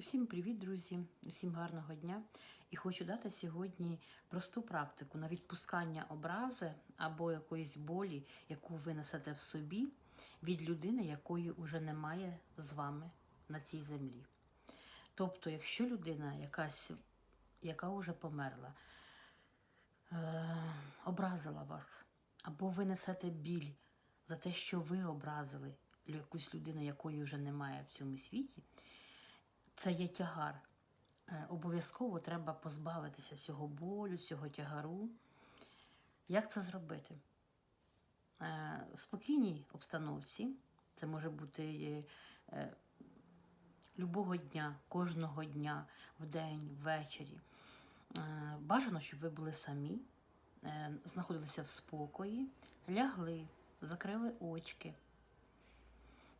Усім привіт, друзі! Усім гарного дня! І хочу дати сьогодні просту практику на відпускання образи або якоїсь болі, яку ви несете в собі від людини, якої вже немає з вами на цій землі. Тобто, якщо людина якась, яка вже померла, е- образила вас, або ви несете біль за те, що ви образили якусь людину, якої вже немає в цьому світі, це є тягар. Е, Обов'язково треба позбавитися цього болю, цього тягару. Як це зробити? Е, В спокійній обстановці, це може бути е, любого дня, кожного дня, вдень, ввечері. Бажано, щоб ви були самі, знаходилися в спокої, лягли, закрили очки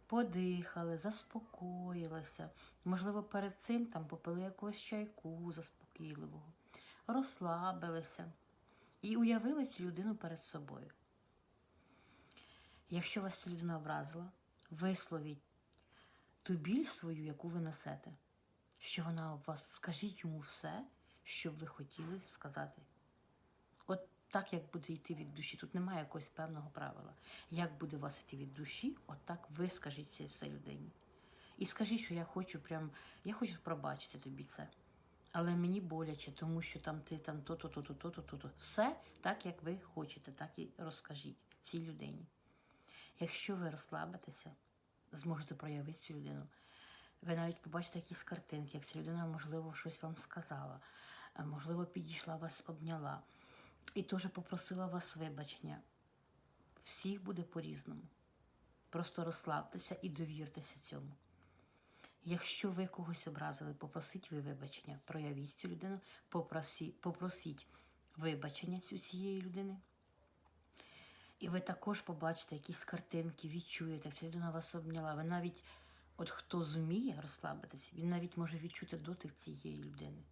подихали, заспокоїлися. Можливо, перед цим там попили якогось чайку заспокійливого, розслабилися і уявили цю людину перед собою. Якщо вас ця людина образила, висловіть ту біль свою, яку ви несете, що вона об вас, скажіть йому все, що б ви хотіли сказати. От так, як буде йти від душі. Тут немає якогось певного правила. Як буде вас йти від душі, от так ви скажіть це все людині. І скажіть, що я хочу прям, я хочу пробачити тобі це. Але мені боляче, тому що там ти там то-то, то-то, то-то, то-то. Все так, як ви хочете, так і розкажіть цій людині. Якщо ви розслабитеся, зможете проявити цю людину. Ви навіть побачите якісь картинки, як ця людина, можливо, щось вам сказала, можливо, підійшла вас, обняла і теж попросила вас вибачення. Всіх буде по-різному. Просто розслабтеся і довіртеся цьому. Якщо ви когось образили, попросіть ви вибачення, проявіть цю людину, попросі, попросіть вибачення цю цієї людини. І ви також побачите якісь картинки, відчуєте, ця людина вас обняла. Ви навіть, от хто зуміє розслабитись, він навіть може відчути дотик цієї людини.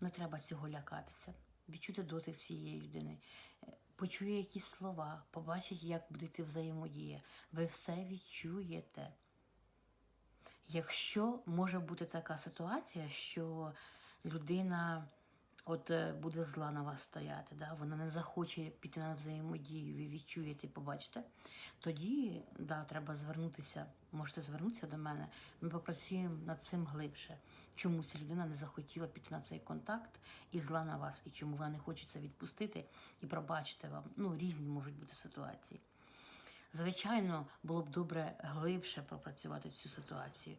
Не треба цього лякатися. Відчути дотик цієї людини, Е, почує якісь слова, побачить, як буде йти взаємодія. Ви все відчуєте. Якщо може бути така ситуація, що людина от е, буде зла на вас стояти, да? вона не захоче піти на взаємодію, ви відчуєте побачите, тоді да, треба звернутися, можете звернутися до мене, ми попрацюємо над цим глибше. Чому ця людина не захотіла піти на цей контакт і зла на вас, і чому вона не хоче це відпустити і пробачити вам. Ну, різні можуть бути ситуації. Звичайно, було б добре глибше пропрацювати цю ситуацію,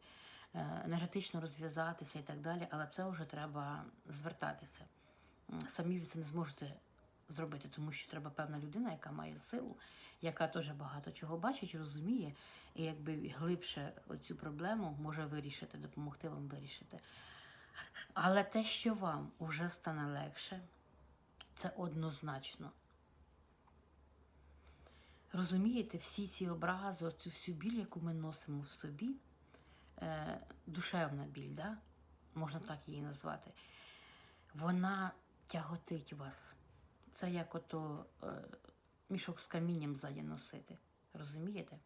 енергетично розв'язатися і так далі, але це вже треба звертатися. Самі ви це не зможете зробити, тому що треба певна людина, яка має силу, яка теж багато чого бачить, розуміє, і якби глибше цю проблему може вирішити, допомогти вам вирішити. Але те, що вам вже стане легше, це однозначно. Розумієте, всі ці образи, цю всю біль, яку ми носимо в собі, е, душевна біль, да? можна так її назвати, вона тяготить вас. Це як ото е, мішок з камінням ззаді носити. Розумієте?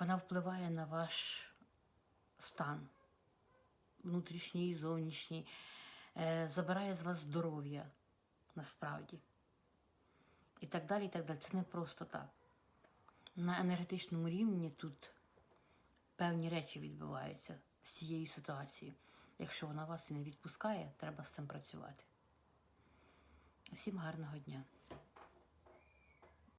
Вона впливає на ваш стан, внутрішній і зовнішній, е, забирає з вас здоров'я насправді і так далі. і так далі. Це не просто так. На енергетичному рівні тут певні речі відбуваються з цією ситуацією. Якщо вона вас не відпускає, треба з цим працювати. Всім гарного дня!